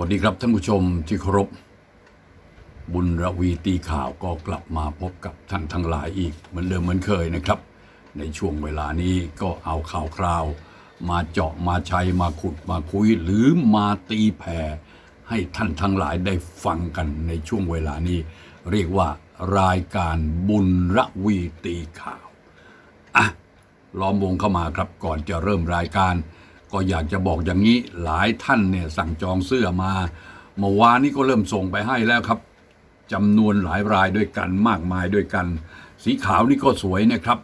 วัสดีครับท่านผู้ชมที่เคารพ บุญระวีตีข่าวก็กลับมาพบกับท่านทั้งหลายอีก เหมือนเดิมเหมือนเคยนะครับ ในช่วงเวลานี้ก็เอาข่าวคราว มาเจาะมาชัยมาขุดมาคุย หรือมาตีแผ่ให้ท่านทั้งหลายได้ฟังกันในช่วงเวลานี้ เรียกว่ารายการบุญระวีตีข่าวอะล้อมวงเข้ามาครับก่อนจะเริ่มรายการ ก็อยากจะบอกอย่างนี้หลายท่านเนี่ยสั่งจองเสื้อมาเมื่อวานนี้ก็เริ่มส่งไปให้แล้วครับจำนวนหลายรายด้วยกันมากมายด้วยกัน สีขาวนี่ก็สวยนะครับ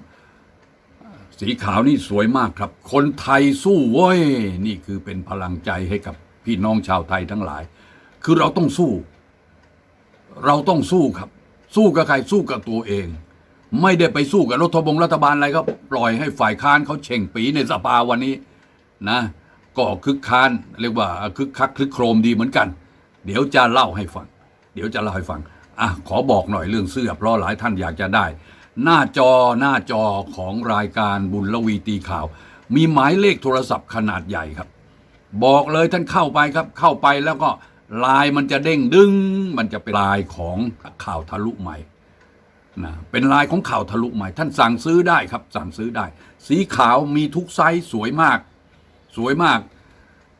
สีขาวนี่สวยมากครับ คนไทยสู้เว้ยนี่คือเป็นพลังใจให้กับพี่น้องชาวไทยทั้งหลาย คือเราต้องสู้ เราต้องสู้ครับ สู้กับใครสู้กับตัวเอง ไม่ได้ไปสู้กับรัฐบงรัฐบาลอะไรก็ปล่อยให้ฝ่ายค้านเขาเช่งปีในสภาวันนี้ นะก็คึกค้านเรียกว่าคึกคักคึกโครมดีเหมือนกัน เดี๋ยวจะเล่าให้ฟัง เดี๋ยวจะเล่าให้ฟังอะขอบอกหน่อยเรื่องเสื้อเพราะหลายท่านอยากจะได้ หน้าจอหน้าจอของรายการบุญละวีตีข่าว มีหมายเลขโทรศัพท์ขนาดใหญ่ครับ บอกเลยท่านเข้าไปครับ เข้าไปแล้วก็ไลายมันจะเด้งดึง มันจะเป็นลายของข่าวทะลุใหม่นะเป็นลายของข่าวทะลุใหม่ ท่านสั่งซื้อได้ครับ สั่งซื้อได้ สีขาวมีทุกไซส์สวยมาก สวยมาก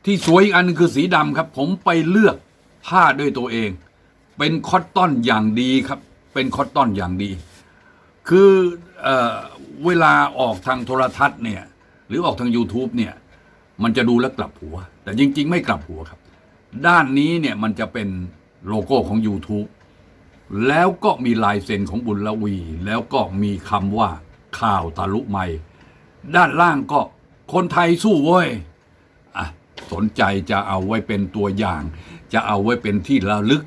ที่สวยอีกอันหนึงคือสีดำครับ ผมไปเลือกผ้าด้วยตัวเอง เป็นคอตตอนอย่างดีครับ เป็นคอตตอนอย่างดี คือเออเวลาออกทางโทรทัศน์เนี่ย หรือออกทาง YouTube เนี่ย มันจะดูแล้วกลับหัว แต่จริง ๆ ไม่กลับหัวครับ ด้านนี้เนี่ยมันจะเป็นโลโก้ของ YouTube แล้วก็มีลายเซ็นของบุญละวี แล้วก็มีคำว่าข่าวทะลุไม่ด้านล่างก็ คนไทยสู้เว้ยอะสนใจจะเอาไว้เป็นตัวอย่าง จะเอาไว้เป็นที่ระลึก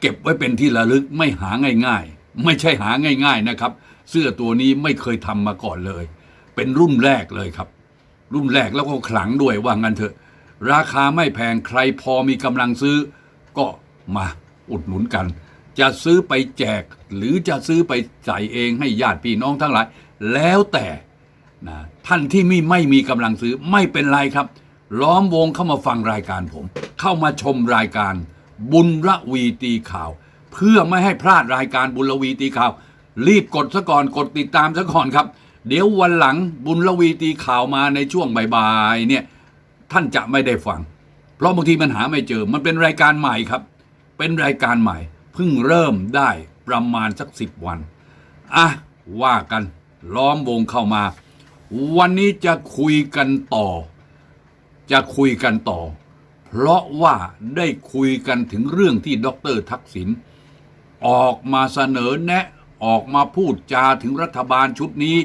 เก็บไว้เป็นที่ระลึกไม่หาง่าย ๆ ไม่ใช่หาง่าย ๆนะครับ เสื้อตัวนี้ไม่เคยทำมาก่อนเลย เป็นรุ่นแรกเลยครับ รุ่นแรกแล้วก็ขลังด้วยว่างั้นเถอะ ราคาไม่แพงใครพอมีกำลังซื้อ ก็มาอุดหนุนกัน จะซื้อไปแจกหรือจะซื้อไปใส่เองให้ญาติพี่น้องทั้งหลาย แล้วแต่ นะท่านที่ไม่ไม่มีกำลังซื้อไม่เป็นไรครับ ล้อมวงเข้ามาฟังรายการผม เข้ามาชมรายการ บุญระวีตีข่าว เพื่อไม่ให้พลาดรายการบุญระวีตีข่าว รีบกดซะก่อนกดติดตามซะก่อนครับ เดี๋ยววันหลังบุญระวีตีข่าวมาในช่วงบ่ายๆเนี่ยท่านจะไม่ได้ฟัง เพราะบางทีมันหาไม่เจอมันเป็นรายการใหม่ครับ เป็นรายการใหม่เพิ่งเริ่มได้ประมาณสักสิบวันอะว่ากันล้อมวงเข้ามา วันนี้จะคุยกันต่อ จะคุยกันต่อ เพราะว่าได้คุยกันถึงเรื่องที่ดรทักษิณออกมาเสนอแนะ ออกมาพูดจาถึงรัฐบาลชุดนี้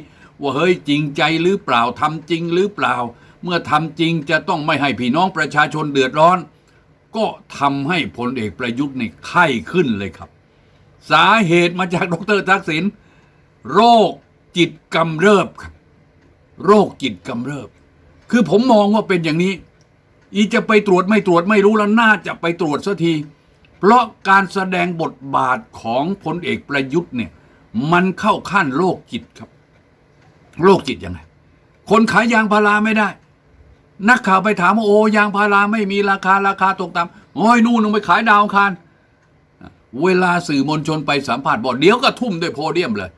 ว่าเฮ้ยจริงใจหรือเปล่าทำจริงหรือเปล่า เมื่อทำจริงจะต้องไม่ให้พี่น้องประชาชนเดือดร้อน ก็ทำให้พลเอกประยุทธ์ในไข้ขึ้นเลยครับ สาเหตุมาจากดรทักษิณโรคจิตกำเริบครับ โรคจิตกำเริบ คือผมมองว่าเป็นอย่างนี้ อีจะไปตรวจไม่ตรวจไม่รู้แล้วน่าจะไปตรวจสักที เพราะการแสดงบทบาทของพลเอกประยุทธ์เนี่ย มันเข้าขั้นโรคจิตครับ โรคจิตยังไง คนขายยางพาราไม่ได้ นักข่าวไปถามว่าโอ้ยางพาราไม่มีราคาราคาตกต่ำโอ้ยนู่นลงไปขายดาวคารเวลาสื่อมวลชนไปสัมภาษณ์บอกเดี๋ยวก็ทุ่มด้วยโพเดียมเลย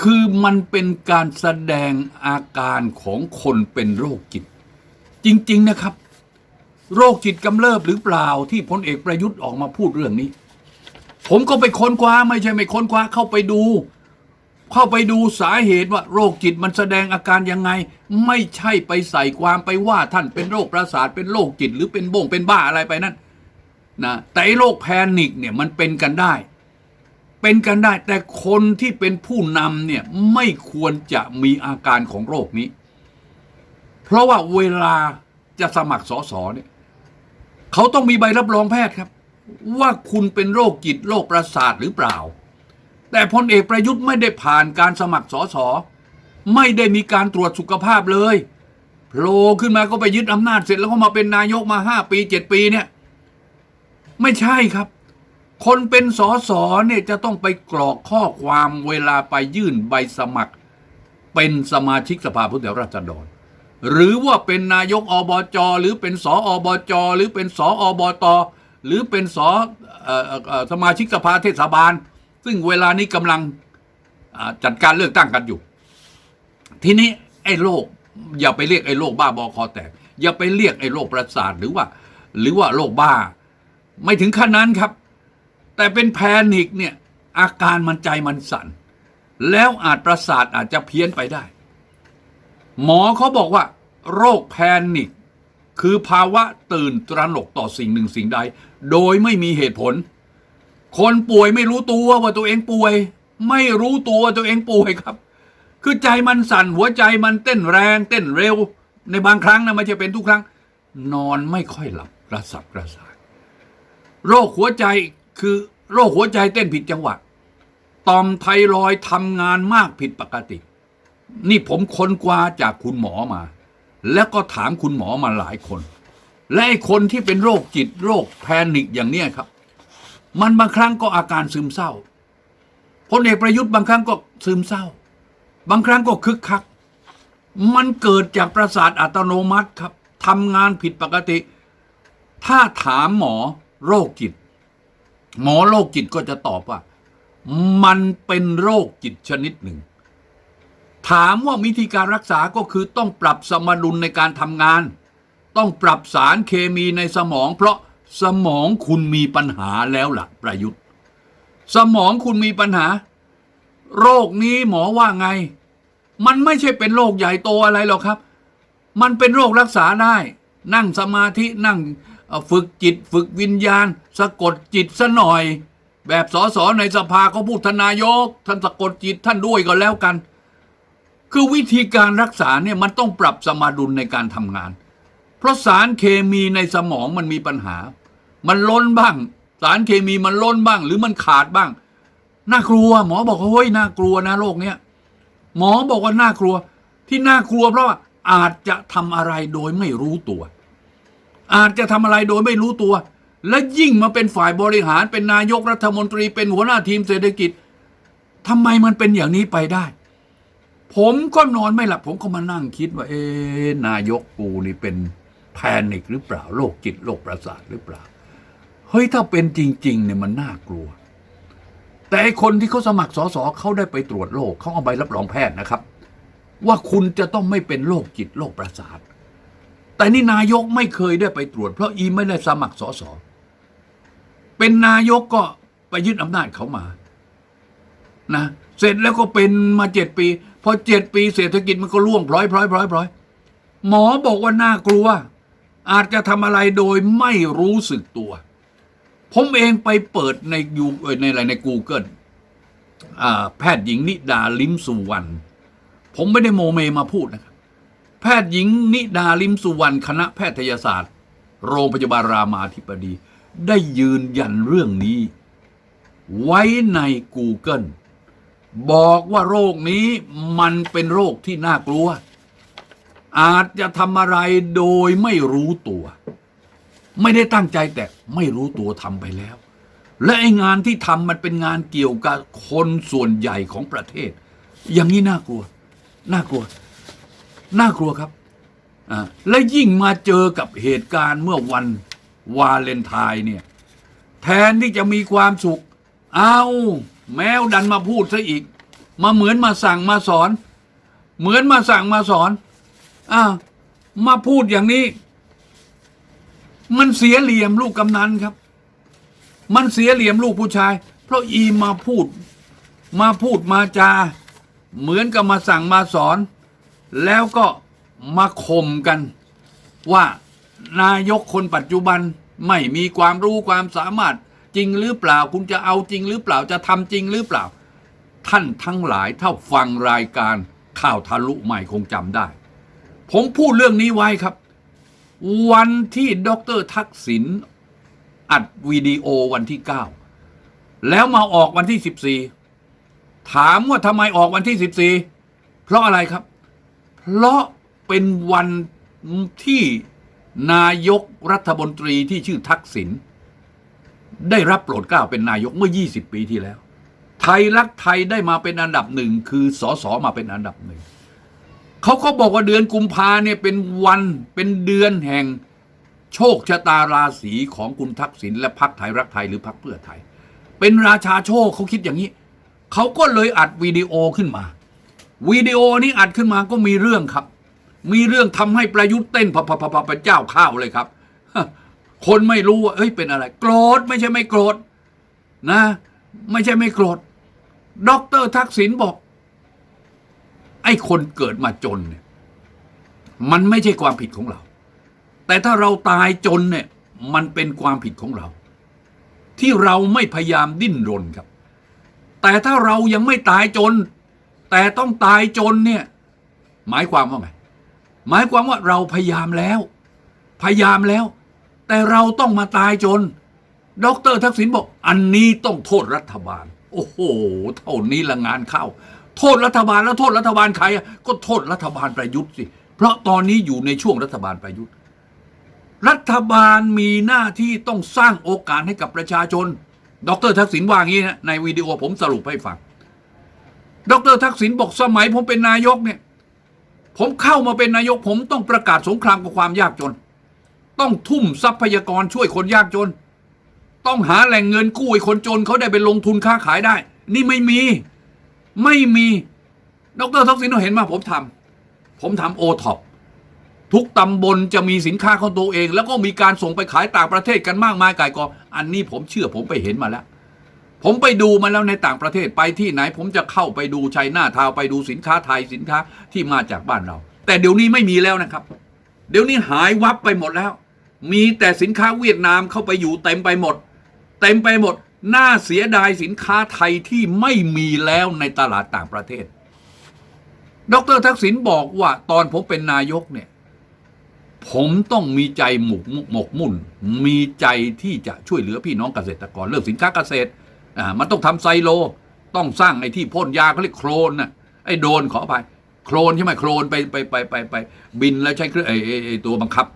คือมันเป็นการแสดงอาการของคนเป็นโรคจิต จริง ๆนะครับ โรคจิตกำเริบหรือเปล่าที่พลเอกประยุทธ์ออกมาพูดเรื่องนี้ ผมก็ไปค้นคว้าไม่ใช่ไม่ค้นคว้าเข้าไปดู เข้าไปดูสาเหตุว่า โรคจิตมันแสดงอาการยังไง ไม่ใช่ไปใส่ความไปว่าท่านเป็นโรคประสาทเป็นโรคจิต หรือเป็นบ่งเป็นบ้าอะไรไปนั่นนะแต่โรคแพนิคเนี่ยมันเป็นกันได้ เป็นกันได้ แต่คนที่เป็นผู้นำเนี่ยไม่ควรจะมีอาการของโรคนี้ เพราะว่าเวลาจะสมัครสอสอเนี่ยเขาต้องมีใบรับรองแพทย์ครับ ว่าคุณเป็นโรคจิตโรคประสาทหรือเปล่า แต่พลเอกประยุทธ์ไม่ได้ผ่านการสมัครสอสอไม่ได้มีการตรวจสุขภาพเลยโผล่ขึ้นมาก็ไปยึดอำนาจเสร็จแล้วก็มาเป็นนายกมาห้าปีเจ็ดปีเนี่ย ไม่ใช่ครับ คนเป็นสอสอเนี่ยจะต้องไปกรอกข้อความเวลาไปยื่นใบสมัคร เป็นสมาชิกสภาผู้แทนราษฎร หรือว่าเป็นนายกอบจหรือเป็นสออบจหรือเป็นสออบตหรือเป็นสออสมาชิกสภาเทศบาล ซึ่งเวลานี้กำลังจัดการเลือกตั้งกันอยู่ ทีนี้ไอ้โรคอย่าไปเรียกไอ้โรคบ้าบอคอแตกอย่าไปเรียกไอ้โรคประสาทหรือว่า หรือว่าโรคบ้า ไม่ถึงขั้นนั้นครับ แต่เป็นแพนิคเนี่ยอาการมันใจมันสั่น แล้วอาจประสาทอาจจะเพี้ยนไปได้ หมอเขาบอกว่า โรคแพนิคคือภาวะตื่นตระหนกต่อสิ่งหนึ่งสิ่งใด โดยไม่มีเหตุผล คนป่วยไม่รู้ตัวว่าตัวเองป่วย ไม่รู้ตัวว่าตัวเองป่วยครับ คือใจมันสั่นหัวใจมันเต้นแรง เต้นเร็ว ในบางครั้งนะไม่ใช่เป็นทุกครั้ง นอนไม่ค่อยหลับกระสับกระส่ายโรคหัวใจ คือโรคหัวใจเต้นผิดจังหวะต่อมไทรอยทำงานมากผิดปกติ นี่ผมค้นคว้าจากคุณหมอมา แล้วก็ถามคุณหมอมาหลายคน และไอ้คนที่เป็นโรคจิตโรคแพนิคอย่างเนี้ยครับ มันบางครั้งก็อาการซึมเศร้าพลเอกประยุทธ์บางครั้งก็ซึมเศร้า บางครั้งก็คึกคัก มันเกิดจากประสาทอัตโนมัติครับทำงานผิดปกติ ถ้าถามหมอโรคจิต หมอโรคจิตก็จะตอบว่า มันเป็นโรคจิตชนิดหนึ่ง ถามว่าวิธีการรักษาก็คือต้องปรับสมดุลในการทำงาน ต้องปรับสารเคมีในสมอง เพราะสมองคุณมีปัญหาแล้วล่ะ ประยุทธ์ สมองคุณมีปัญหา โรคนี้หมอว่าไง มันไม่ใช่เป็นโรคใหญ่โตอะไรหรอกครับ มันเป็นโรครักษาได้ นั่งสมาธินั่ง ฝึกจิตฝึกวิญญาณ สะกดจิตซะหน่อย แบบสอสอในสภาเขาพูดทนนายก ท่านสะกดจิตท่านด้วยก็แล้วกัน คือวิธีการรักษาเนี่ยมันต้องปรับสมดุลในการทำงาน เพราะสารเคมีในสมองมันมีปัญหา มันล้นบ้าง สารเคมีมันล้นบ้าง หรือมันขาดบ้าง น่ากลัว หมอบอกว่าเฮ้ยน่ากลัวนะโรคเนี้ยหมอบอกว่าน่ากลัว ที่น่ากลัวเพราะว่าอาจจะทำอะไรโดยไม่รู้ตัว อาจจะทำอะไรโดยไม่รู้ตัว และยิ่งมาเป็นฝ่ายบริหารเป็นนายกรัฐมนตรีเป็นหัวหน้าทีมเศรษฐกิจทำไมมันเป็นอย่างนี้ไปได้ ผมก็นอนไม่หลับ ผมก็มานั่งคิดว่า เอ๊นายกกูนี่เป็นแพนิคหรือเปล่าโรคจิตโรคประสาทหรือเปล่า เฮ้ยถ้าเป็นจริงๆเนี่ยมันน่ากลัว แต่ไอคนที่เขาสมัครสอสอเขาได้ไปตรวจโรคเขาเอาใบรับรองแพทย์นะครับ ว่าคุณจะต้องไม่เป็นโรคจิตโรคประสาท แต่นี่นายกไม่เคยได้ไปตรวจ เพราะอีไม่ได้สมัครสอสอเป็นนายกก็ไปยึดอำนาจเขามา นะเสร็จแล้วก็เป็นมาเจ็ดปี พอเจ็ดปีเศรษฐกิจมันก็ร่วงพร้อยพร้อยพร้อยพร้อยหมอบอกว่าน่ากลัว อาจจะทำอะไรโดยไม่รู้สึกตัว ผมเองไปเปิดในยูเอ่อในอะไรใน Google อ่าแพทย์หญิงนิดาลิมสุวรรณผมไม่ได้โมเมมาพูดนะครับ แพทย์หญิงนิดาลิมสุวรรณคณะแพทยศาสตร์ โรงพยาบาลรามาธิบดี ได้ยืนยันเรื่องนี้ ไว้ใน Google บอกว่าโรคนี้มันเป็นโรคที่น่ากลัว อาจจะทำอะไรโดยไม่รู้ตัว ไม่ได้ตั้งใจแต่ไม่รู้ตัวทำไปแล้ว และไองานที่ทำมันเป็นงานเกี่ยวกับคนส่วนใหญ่ของประเทศ อย่างนี้น่ากลัว น่ากลัว น่ากลัวครับอ่าและยิ่งมาเจอกับเหตุการณ์เมื่อวันวาเลนไทน์เนี่ย แทนที่จะมีความสุข เอาแมวดันมาพูดซะอีก มาเหมือนมาสั่งมาสอน เหมือนมาสั่งมาสอนอ่ามาพูดอย่างนี้ มันเสียเหลี่ยมลูกกำนันครับ มันเสียเหลี่ยมลูกผู้ชาย เพราะอีมาพูด มาพูดมาจา เหมือนกับมาสั่งมาสอน แล้วก็มาข่มกันว่านายกคนปัจจุบันไม่มีความรู้ความสามารถจริงหรือเปล่า คุณจะเอาจริงหรือเปล่าจะทำจริงหรือเปล่า ท่านทั้งหลายถ้าฟังรายการข่าวทะลุใหม่คงจำได้ ผมพูดเรื่องนี้ไว้ครับ วันที่ดรทักษิณอัดวิดีโอวันที่ 9 แล้วมาออกวันที่ 14 ถามว่าทำไมออกวันที่ 14 เพราะอะไรครับ เพราะเป็นวันที่นายกรัฐมนตรีที่ชื่อทักษิณได้รับโปรดเกล้าเป็นนายกเมื่อ 20 ปีที่แล้ว ไทยรักไทยได้มาเป็นอันดับหนึ่งคือสอสอมาเป็นอันดับหนึ่งเขาก็บอกว่าเดือนกุมภาเนี่ยเป็นวันเป็นเดือนแห่งโชคชะตาราศีของคุณทักษิณและพักไทยรักไทยหรือพักเพื่อไทย เป็นราชาโชคเขาคิดอย่างนี้ เขาก็เลยอัดวิดีโอขึ้นมา วิดีโอนี้อัดขึ้นมาก็มีเรื่องครับ มีเรื่องทำให้ประยุทธ์เต้นพะพะพะพะพะเจ้าข้าวเลยครับ คนไม่รู้ว่าเอ้ยเป็นอะไร โกรธไม่ใช่ไม่โกรธนะ ไม่ใช่ไม่โกรธด็อกเตอร์ทักษิณบอก ไอ้คนเกิดมาจนเนี่ย มันไม่ใช่ความผิดของเรา แต่ถ้าเราตายจนเนี่ย มันเป็นความผิดของเรา ที่เราไม่พยายามดิ้นรนครับ แต่ถ้าเรายังไม่ตายจน แต่ต้องตายจนเนี่ย หมายความว่าไง หมายความว่าเราพยายามแล้ว พยายามแล้ว แต่เราต้องมาตายจนดอกเตอรทักษิณบอก อันนี้ต้องโทษรัฐบาล โอ้โห เท่านี้ละงานเข้า โทษรัฐบาลแล้วโทษรัฐบาลใครก็โทษรัฐบาลประยุทธ์สิ เพราะตอนนี้อยู่ในช่วงรัฐบาลประยุทธ์ รัฐบาลมีหน้าที่ต้องสร้างโอกาสให้กับประชาชน ดรทักษิณว่างี้นะในวิดีโอผมสรุปให้ฟัง ดรทักษิณบอกสมัยผมเป็นนายกเนี่ย ผมเข้ามาเป็นนายก ผมต้องประกาศสงครามกับความยากจน ต้องทุ่มทรัพยากรช่วยคนยากจน ต้องหาแหล่งเงินกู้ให้คนจนเขาได้ไปลงทุนค้าขายได้ นี่ไม่มี ไม่มีดรทักษิณเห็นมาผมทำผมทำโอท็อปทุกตำบลจะมีสินค้าของตัวเอง แล้วก็มีการส่งไปขายต่างประเทศกันมากมายก่ายกองอันนี้ผมเชื่อผมไปเห็นมาแล้ว ผมไปดูมาแล้วในต่างประเทศไปที่ไหน ผมจะเข้าไปดูชัยหน้าทาวไปดูสินค้าไทยสินค้าที่มาจากบ้านเรา แต่เดี๋ยวนี้ไม่มีแล้วนะครับ เดี๋ยวนี้หายวับไปหมดแล้ว มีแต่สินค้าเวียดนามเข้าไปอยู่เต็มไปหมด เต็มไปหมดน่าเสียดายสินค้าไทยที่ไม่มีแล้วในตลาดต่างประเทศ ดรทักษิณบอกว่าตอนผมเป็นนายกเนี่ย ผมต้องมีใจหมกหมกมุ่น มีใจที่จะช่วยเหลือพี่น้องเกษตรกรเรื่องสินค้าเกษตร อ่ามันต้องทำไซโล ต้องสร้างไอ้ที่พ่นยาเขาเรียกโครนน่ะไอ้โดนขออภัยโครนใช่ไหมโครนไปไปไปไปไปบินแล้วใช้เครื่องไอ้ไอ้ตัวบังคับ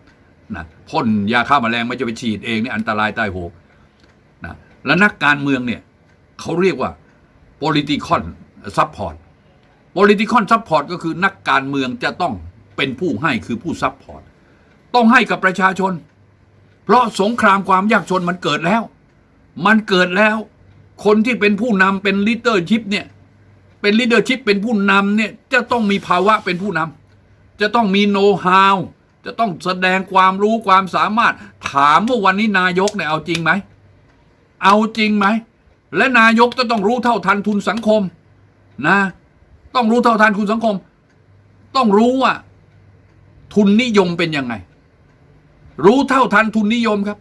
นะพ่นยาฆ่าแมลงไม่จะไปฉีดเองนี่อันตรายใต้โหงนะแล้วนักการเมืองเนี่ยเขาเรียกว่า political support political support ก็คือนักการเมืองจะต้องเป็นผู้ให้คือผู้ซัพพอร์ตต้องให้กับประชาชน เพราะสงครามความยากจนมันเกิดแล้ว มันเกิดแล้ว คนที่เป็นผู้นำเป็นลีดเดอร์ชิพเนี่ยเป็นลีดเดอร์ชิพเป็นผู้นำเนี่ยจะต้องมีภาวะเป็นผู้นำจะต้องมีโน้ตฮาวจะต้องแสดงความรู้ความสามารถ ถามว่าวันนี้นายกเนี่ยเอาจริงไหม เอาจริงไหม และนายกจะต้องรู้เท่าทันทุนสังคมนะ ต้องรู้เท่าทันทุนสังคม ต้องรู้ว่า ทุนนิยมเป็นยังไง รู้เท่าทันทุนนิยมครับ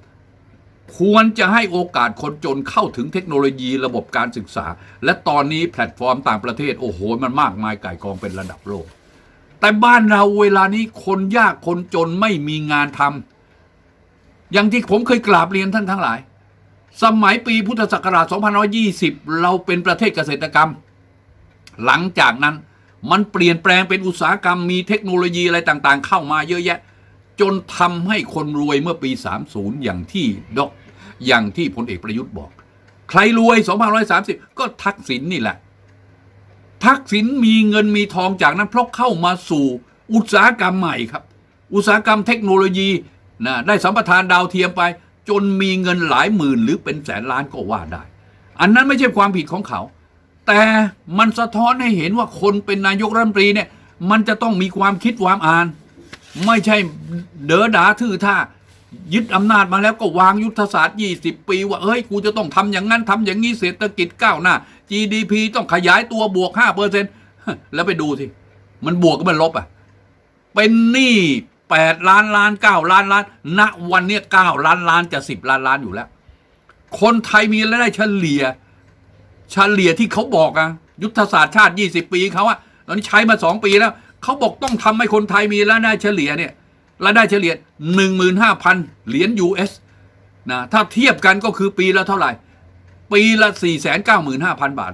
ควรจะให้โอกาสคนจนเข้าถึงเทคโนโลยีระบบการศึกษา และตอนนี้แพลตฟอร์มต่างประเทศ โอ้โห มันมากมายไก่กองเป็นระดับโลก แต่บ้านเราเวลานี้คนยากคนจนไม่มีงานทำอย่างที่ผมเคยกราบเรียนท่านทั้งหลาย สมัยปีพุทธศักราช 2520 เราเป็นประเทศเกษตรกรรม หลังจากนั้นมันเปลี่ยนแปลงเป็นอุตสาหกรรมมีเทคโนโลยีอะไรต่างๆ เข้ามาเยอะแยะ จนทำให้คนรวยเมื่อปี 30 อย่างที่ดอก อย่างที่พลเอกประยุทธ์บอก ใครรวย 2530 ก็ทักษิณนนี่แหละ ทักษิณมีเงินมีทองจากนั้นเพราะเข้ามาสู่อุตสาหกรรมใหม่ครับ อุตสาหกรรมเทคโนโลยีนะได้สัมปทานดาวเทียมไป จนมีเงินหลายหมื่นหรือเป็นแสนล้านก็ว่าได้ อันนั้นไม่ใช่ความผิดของเขา แต่มันสะท้อนให้เห็นว่าคนเป็นนายกรัฐมนตรีเนี่ยมันจะต้องมีความคิดความอ่าน ไม่ใช่เด๋อดาทื่อท่า ยึดอำนาจมาแล้วก็วางยุทธศาสตร์ 20 ปี ว่าเฮ้ย กูจะต้องทำอย่างนั้นทำอย่างนี้เศรษฐกิจก้าวหน้า GDP ต้องขยายตัวบวก5เปอร์เซ็นแล้วไปดูสิ มันบวกก็มันลบอะ เป็นหนี้8ล้านล้าน9ล้านล้านณวันเนี้ย9ล้านล้านจะ 10 ล้านล้านอยู่แล้ว คนไทยมีรายได้เฉลี่ย เฉลี่ยที่เขาบอกอะยุทธศาสตร์ชาติ 20 ปีเขาอะตอนนี้ใช้มา 2 ปีแล้ว เขาบอกต้องทำให้คนไทยมีรายได้เฉลี่ยเนี่ย รายได้เฉลี่ย 15,000 เหรียญ US นะถ้าเทียบกันก็คือปีละเท่าไหร่ ปีละ 495,000 บาท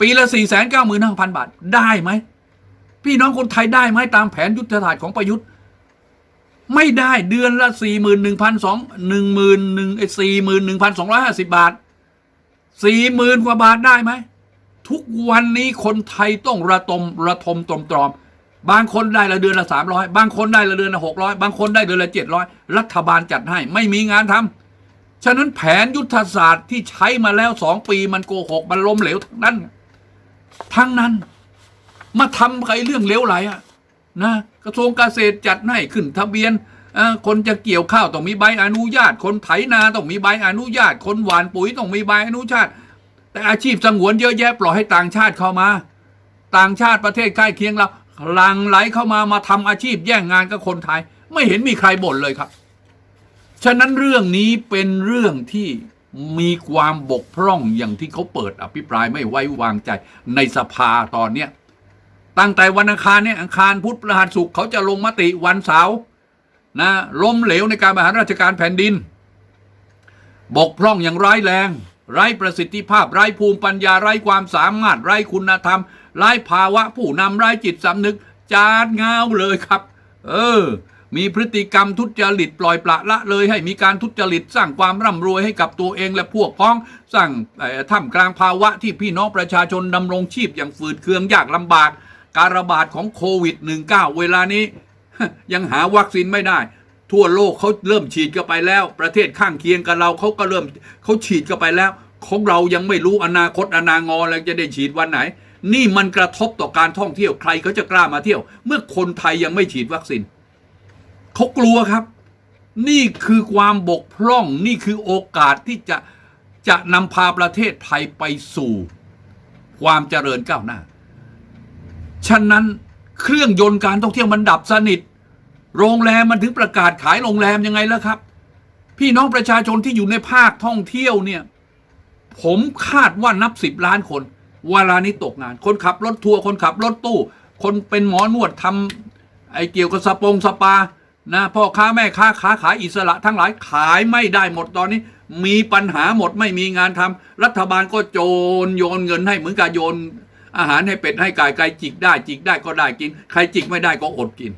ปีละ 495,000 บาท ได้ไหม พี่น้องคนไทยได้ไหมตามแผนยุทธศาสตร์ของประยุทธ์ ไม่ได้เดือนละ 41,200 41,250 บาทสี่หมื่นกว่าบาทได้ไหม ทุกวันนี้คนไทยต้องระตมระทมตรมตรอม บางคนได้ละเดือนละสามร้อยบางคนได้ละเดือนละหกร้อยบางคนได้เดือนละเจ็ดร้อยรัฐบาลจัดให้ไม่มีงานทำฉะนั้นแผนยุทธศาสตร์ที่ใช้มาแล้วสองปีมันโกหกมันล้มเหลวทั้งนั้น ทั้งนั้น มาทำไอ้เรื่องเหลวไหลอะนะกระทรวงเกษตรจัดให้ขึ้นทะเบียนคนจะเกี่ยวข้าวต้องมีใบอนุญาต คนไถนาต้องมีใบอนุญาต คนหว่านปุ๋ยต้องมีใบอนุญาต แต่อาชีพสงวนเยอะแยะปล่อยให้ต่างชาติเข้ามา ต่างชาติประเทศใกล้เคียงเรา ลังไหลเข้ามามาทำอาชีพแย่งงานกับคนไทย ไม่เห็นมีใครบ่นเลยครับ ฉะนั้นเรื่องนี้เป็นเรื่องที่มีความบกพร่องอย่างที่เขาเปิดอภิปรายไม่ไว้วางใจในสภาตอนเนี้ยตั้งแต่วันอังคารเนี่ยอังคารพุธพฤหัสศุกร์เขาจะลงมติวันเสาร์นะล้มเหลวในการบริหารราชการแผ่นดิน บกพร่องอย่างร้ายแรง ไร้ประสิทธิภาพ ไร้ภูมิปัญญา ไร้ความสามารถ ไร้คุณธรรม ไร้ภาวะผู้นำไร้จิตสำนึก จานเงาเลยครับ เออ มีพฤติกรรมทุจริตปล่อยปละละเลย ให้มีการทุจริตสร้างความร่ำรวยให้กับตัวเองและพวกพ้องสร้างท่ามกลางภาวะที่พี่น้องประชาชนดำรงชีพอย่างฝืดเคืองยากลำบาก การระบาดของโควิด -19 เวลานี้ยังหาวัคซีนไม่ได้ ทั่วโลกเขาเริ่มฉีดกันไปแล้ว ประเทศข้างเคียงกับเราเขาก็เริ่มเขาฉีดกันไปแล้ว ของเรายังไม่รู้อนาคตอนางอแล้วจะได้ฉีดวันไหน นี่มันกระทบต่อการท่องเที่ยวใครเขาจะกล้ามาเที่ยว เมื่อคนไทยยังไม่ฉีดวัคซีนเขากลัวครับ นี่คือความบกพร่อง นี่คือโอกาสที่จะจะนำพาประเทศไทยไปสู่ ความเจริญก้าวหน้า ฉะนั้นเครื่องยนต์การท่องเที่ยวมันดับสนิท โรงแรมมันถึงประกาศขายโรงแรมยังไงแล้วครับ พี่น้องประชาชนที่อยู่ในภาคท่องเที่ยวเนี่ย ผมคาดว่านับสิบล้านคน เวลานี้ตกงาน คนขับรถทัวร์คนขับรถตู้ คนเป็นหมอนวดทำไอ้เกี่ยวกับสปงสปานะพ่อค้าแม่ค้าค้าขายอิสระทั้งหลายขายไม่ได้หมดตอนนี้ มีปัญหาหมดไม่มีงานทำรัฐบาลก็โจรโยนเงินให้เหมือนกับโยน อาหารให้เป็ดให้ไก่ไก่จิกได้จิกได้ก็ได้กิน ใครจิกไม่ได้ก็อดกิน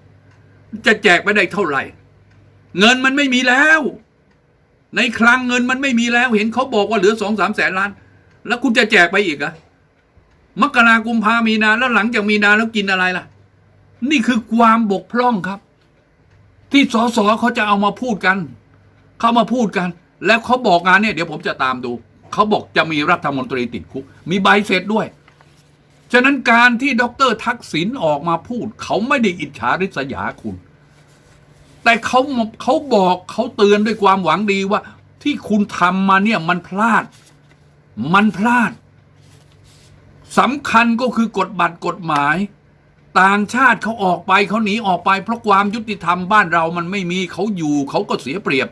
จะแจกไปได้เท่าไหร่ เงินมันไม่มีแล้ว ในคลังเงินมันไม่มีแล้วเห็นเขาบอกว่าเหลือสองสามแสนล้าน แล้วคุณจะแจกไปอีกเหรอะ มกรากุมภามีนาแล้วหลังจากมีนาแล้วกินอะไรล่ะ นี่คือความบกพร่องครับ ที่สสเขาจะเอามาพูดกันเขามาพูดกัน แล้วเขาบอกงานเนี่ยเดี๋ยวผมจะตามดูเขาบอกจะมีรัฐมนตรีติดคุก มีใบเสร็จด้วยฉะนั้นการที่ดรทักษิณออกมาพูด เขาไม่ได้อิจฉาริษยาคุณ แต่เขาเขาบอกเขาเตือนด้วยความหวังดีว่า ที่คุณทำมาเนี่ยมันพลาด มันพลาด สำคัญก็คือกฎบัตรกฎหมาย ต่างชาติเขาออกไปเขาหนีออกไป เพราะความยุติธรรมบ้านเรามันไม่มีเขาอยู่เขาก็เสียเปรียบ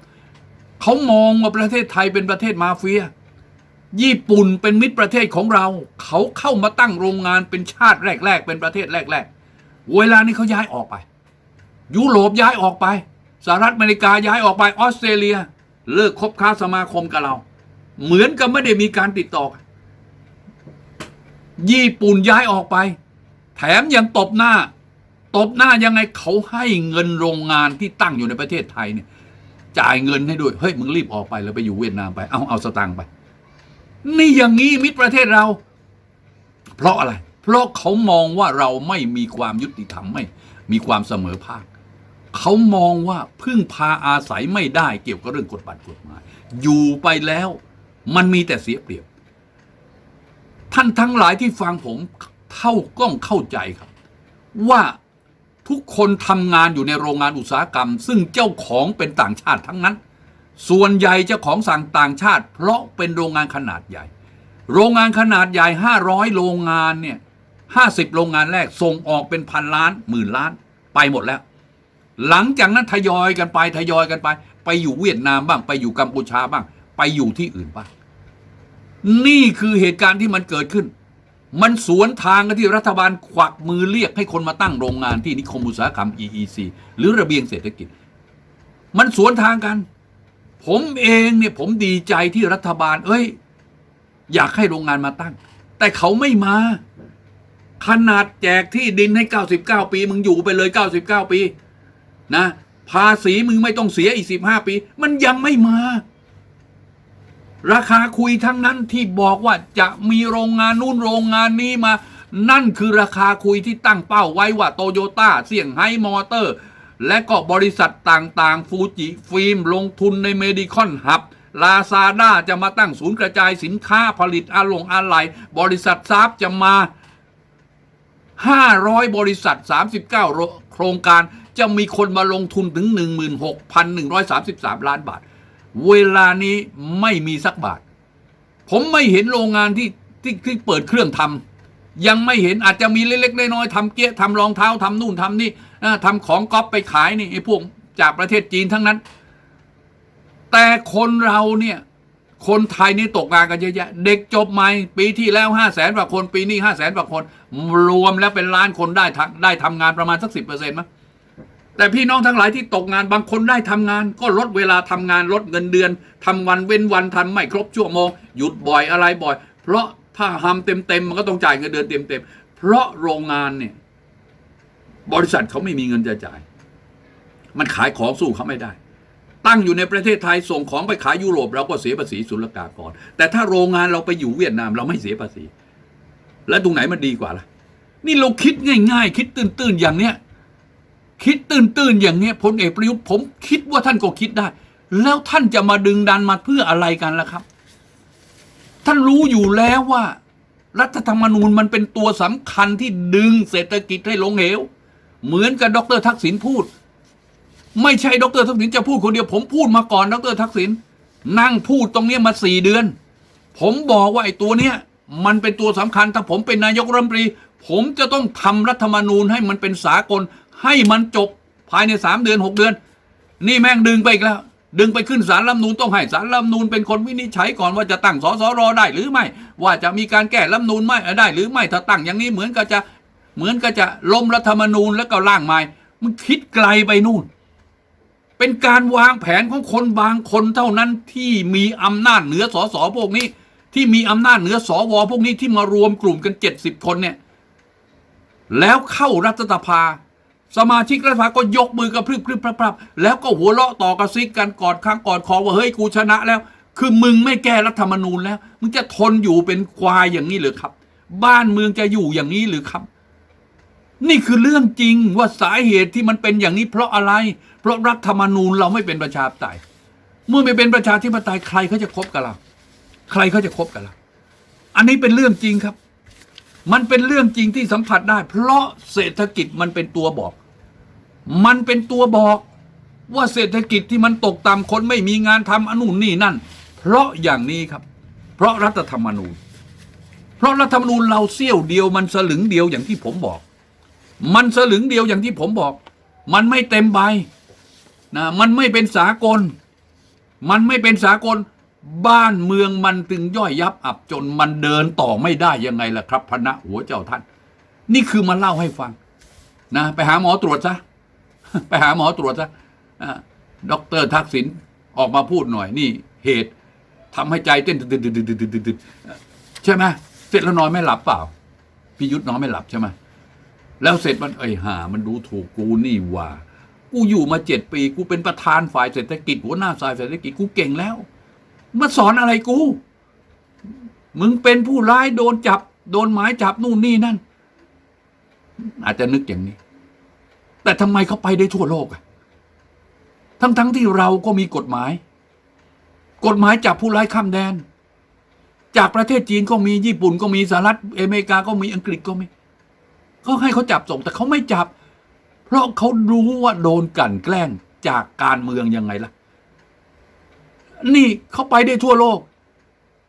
เขามองว่าประเทศไทยเป็นประเทศมาเฟีย ญี่ปุ่นเป็นมิตรประเทศของเรา เขาเข้ามาตั้งโรงงานเป็นชาติแรก ๆ เป็นประเทศแรก ๆ เวลานี้เขาย้ายออกไป ยุโรปย้ายออกไปสหรัฐอเมริกาย้ายออกไปออสเตรเลีย เลิกคบค้าสมาคมกับเรา เหมือนกับไม่ได้มีการติดต่อกัน ญี่ปุ่นย้ายออกไป แถมยังตบหน้า ตบหน้ายังไงเขาให้เงินโรงงานที่ตั้งอยู่ในประเทศไทยเนี่ย จ่ายเงินให้ด้วยเฮ้ยมึงรีบออกไปแล้วไปอยู่เวียดนามไปเอาเอาสตางค์ไป นี่อย่างนี้มิตรประเทศเรา เพราะอะไร เพราะเขามองว่าเราไม่มีความยุติธรรมไม่มีความเสมอภาคเขามองว่าพึ่งพาอาศัยไม่ได้เกี่ยวกับเรื่องกฎบัตรกฎหมาย อยู่ไปแล้ว มันมีแต่เสียเปรียบ ท่านทั้งหลายที่ฟังผมเท่าก้องเข้าใจครับ ว่าทุกคนทำงานอยู่ในโรงงานอุตสาหกรรม ซึ่งเจ้าของเป็นต่างชาติทั้งนั้น ส่วนใหญ่เจ้าของสั่งต่างชาติ เพราะเป็นโรงงานขนาดใหญ่ โรงงานขนาดใหญ่ 500 โรงงานเนี่ย50 โรงงานแรกส่งออกเป็นพันล้านหมื่นล้านไปหมดแล้ว หลังจากนั้นทยอยกันไปทยอยกันไป ไปอยู่เวียดนามบ้าง ไปอยู่กัมพูชาบ้าง ไปอยู่ที่อื่นบ้าง นี่คือเหตุการณ์ที่มันเกิดขึ้น มันสวนทางกับที่รัฐบาลขวักมือเรียกให้คนมาตั้งโรงงานที่นิคมอุตสาหกรรม EEC หรือระเบียงเศรษฐกิจ มันสวนทางกัน ผมเองเนี่ยผมดีใจที่รัฐบาล เอ้ย อยากให้โรงงานมาตั้ง แต่เขาไม่มา ขนาดแจกที่ดินให้ 99 ปี มึงอยู่ไปเลย 99 ปี นะ ภาษีมึงไม่ต้องเสียอีก 15 ปี มันยังไม่มา ราคาคุยทั้งนั้นที่บอกว่าจะมีโรงงานนู่นโรงงานนี้มา นั่นคือราคาคุยที่ตั้งเป้าไว้ว่าโตโยต้าเสี่ยงไฮ้มอเตอร์ และก็บริษัทต่างๆ ฟูจิฟิล์มลงทุนในเมดิคอนฮับลาซาด้าจะมาตั้งศูนย์กระจายสินค้าผลิตอาลงอะไหล่บริษัทซาบจะมา 500 บริษัท 39 โครงการจะมีคนมาลงทุนถึง 16,133 ล้านบาท เวลานี้ไม่มีสักบาท ผมไม่เห็นโรงงานที่ที่ที่เปิดเครื่องทำยังไม่เห็นอาจจะมีเล็กๆน้อยๆทำเกี้ยทำรองเท้าทำนู่นทำนี่อ่าทำของก๊อปไปขายนี่ไอ้พวกจากประเทศจีนทั้งนั้น แต่คนเราเนี่ยคนไทยนี่ตกงานกันเยอะแยะ เด็กจบใหม่ปีที่แล้วห้าแสนกว่าคน ปีนี้ห้าแสนกว่าคน รวมแล้วเป็นล้านคนได้ทำได้ทำงานประมาณสักสิบเปอร์เซ็นต์มั้ง แต่พี่น้องทั้งหลายที่ตกงานบางคนได้ทำงาน ก็ลดเวลาทำงานลดเงินเดือนทำวันเว้นวันทำไม่ครบชั่วโมง หยุดบ่อยอะไรบ่อย เพราะถ้าทำเต็มเต็มๆมันก็ต้องจ่ายเงินเดือนเต็มเต็มๆเพราะโรงงานเนี่ย บริษัทเขาไม่มีเงินจะจ่าย มันขายของสู้เขาไม่ได้ ตั้งอยู่ในประเทศไทยส่งของไปขายยุโรปเราก็เสียภาษีศุลกากร แต่ถ้าโรงงานเราไปอยู่เวียดนามเราไม่เสียภาษี แล้วตรงไหนมันดีกว่าล่ะ นี่เราคิดง่าย ๆ คิดตื้นๆอย่างเนี้ย คิดตื้นๆอย่างเนี้ยพลเอกประยุทธ์ผมคิดว่าท่านก็คิดได้ แล้วท่านจะมาดึงดันมาเพื่ออะไรกันล่ะครับ ท่านรู้อยู่แล้วว่า รัฐธรรมนูญมันเป็นตัวสำคัญที่ดึงเศรษฐกิจให้ลงเหว เหมือนกับดรทักษิณพูด ไม่ใช่ดรทักษิณจะพูดคนเดียว ผมพูดมาก่อนดรทักษิณนั่งพูดตรงเนี้ยมาสี่เดือน ผมบอกว่าไอ้ตัวเนี้ยมันเป็นตัวสำคัญถ้าผมเป็นนายกรัฐมนตรี ผมจะต้องทำรัฐธรรมนูญให้มันเป็นสากล ให้มันจบภายในสามเดือนหกเดือน นี่แม่งดึงไปอีกแล้ว ดึงไปขึ้นศาลรัฐธรรมนูญต้องให้ศาลรัฐธรรมนูญเป็นคนวินิจฉัยก่อนว่าจะตั้งสสรได้หรือไม่ ว่าจะมีการแก้รัฐธรรมนูญไม่ได้ หรือไม่ถ้าตั้งอย่างนี้เหมือนกับจะเหมือนกับจะล้มรัฐธรรมนูญแล้วก็ร่างใหม่มันคิดไกลไปนู่น เป็นการวางแผนของคนบางคนเท่านั้นที่มีอำนาจเหนือสสพวกนี้ ที่มีอำนาจเหนือสวพวกนี้ที่มารวมกลุ่มกันเจ็ดสิบคนเนี่ยแล้วเข้ารัฐสภา สมาชิกรัฐสภาก็ยกมือกระพริบพริบพรับพรับแล้วก็หัวเราะต่อกระซิกกันกอดข้างกอดคอว่าเฮ้ยกูชนะแล้ว คือมึงไม่แก้รัฐธรรมนูญแล้ว มึงจะทนอยู่เป็นควายอย่างนี้หรือครับ บ้านเมืองจะอยู่อย่างนี้หรือครับ นี่คือเรื่องจริงว่าสาเหตุที่มันเป็นอย่างนี้เพราะอะไร เพราะรัฐธรรมนูญเราไม่เป็นประชาธิปไตย เมื่อไม่เป็นประชาธิปไตยใครเขาจะคบกับเรา ใครเขาจะคบกับเรา อันนี้เป็นเรื่องจริงครับ มันเป็นเรื่องจริงที่สัมผัสได้ เพราะเศรษฐกิจมันเป็นตัวบอก มันเป็นตัวบอกว่าเศรษฐกิจที่มันตกต่ำคนไม่มีงานทำอนนู่นนี่นั่น เพราะอย่างนี้ครับ เพราะรัฐธรรมนูญ เพราะรัฐธรรมนูญเราเสี้ยวเดียวมันสลึงเดียวอย่างที่ผมบอก มันสลึงเดียวอย่างที่ผมบอก มันไม่เต็มใบนะมันไม่เป็นสากล มันไม่เป็นสากล บ้านเมืองมันถึงย่อยยับอับจนมันเดินต่อไม่ได้ยังไงล่ะครับพระหัวเจ้าท่าน นี่คือมาเล่าให้ฟังนะไปหาหมอตรวจซะ ไปหาหมอตรวจซะด็อกเตอร์ทักษิณออกมาพูดหน่อยนี่เหตุทำให้ใจเต้นตึดๆๆๆๆๆใช่ไหมเสร็จแล้วนอนไม่หลับเปล่าพี่ยุทธนอนไม่หลับใช่ไหมแล้วเสร็จมันเอ้ยหามันดูถูกกูนี่ว่า กูอยู่มาเจ็ดปี กูเป็นประธานฝ่ายเศรษฐกิจหัวหน้าฝ่ายเศรษฐกิจกูเก่งแล้วมาสอนอะไรกู มึงเป็นผู้ร้ายโดนจับ โดนหมายจับนู่นนี่นั่น อาจจะนึกอย่างนี้ แต่ทำไมเขาไปได้ทั่วโลกอะทั้งๆทที่เราก็มีกฎหมาย กฎหมายจับผู้ร้ายข้ามแดน จากประเทศจีนก็มีญี่ปุ่นก็มีสหรัฐอเมริกาก็มีอังกฤษก็มีเขาให้เขาจับส่ง แต่เขาไม่จับ เพราะเขารู้ว่าโดนกลั่นแกล้งจากการเมืองยังไงล่ะ นี่เขาไปได้ทั่วโลก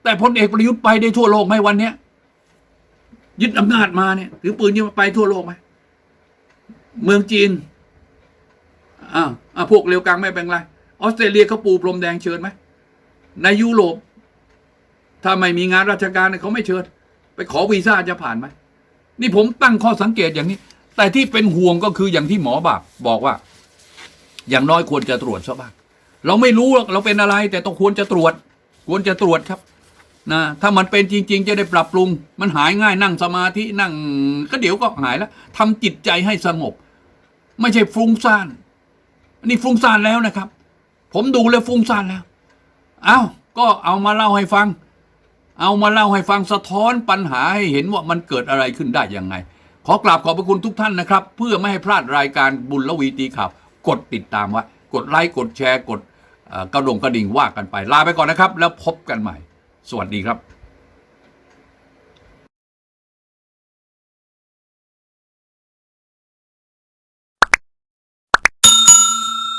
แต่พลเอกประยุทธ์ไปได้ทั่วโลกไหมวันเนี้ยยึดอำนาจมาเนี่ยถือปืนยังไปทั่วโลกไหม เมืองจีนอ้าวอะพวกเร็วกลางไม่เป็นไรออสเตรเลียเขาปูพรมแดงเชิญไหมในยุโรป ถ้าไม่มีงานราชการเนี่ยเขาไม่เชิญ ไปขอวีซ่าจะผ่านไหมนี่ผมตั้งข้อสังเกตอย่างนี้ แต่ที่เป็นห่วงก็คืออย่างที่หมอบากบอกว่า อย่างน้อยควรจะตรวจซะบ้างเราไม่รู้หรอกเราเป็นอะไร แต่ต้องควรจะตรวจ ควรจะตรวจครับนะถ้ามันเป็นจริง ๆ จะได้ปรับปรุง มันหายง่ายนั่งสมาธินั่งก็เดี๋ยวก็หายแล้วทำจิตใจให้สงบ ไม่ใช่ฟุ้งซ่านอันนี้ฟุ้งซ่านแล้วนะครับ ผมดูแล้วฟุ้งซ่านแล้ว เอา้าก็เอามาเล่าให้ฟัง เอามาเล่าให้ฟังสะท้อนปัญหาให้เห็นว่ามันเกิดอะไรขึ้นได้ยังไง ขอกราบขอบพระคุณทุกท่านนะครับ เพื่อไม่ให้พลาดรายการบุญละวีตีข่าว กดติดตามไว้กดไลค์กดแชร์กดกระดงกระดิ่งว่ากันไปลาไปก่อนนะครับ แล้วพบกันใหม่ สวัสดีครับ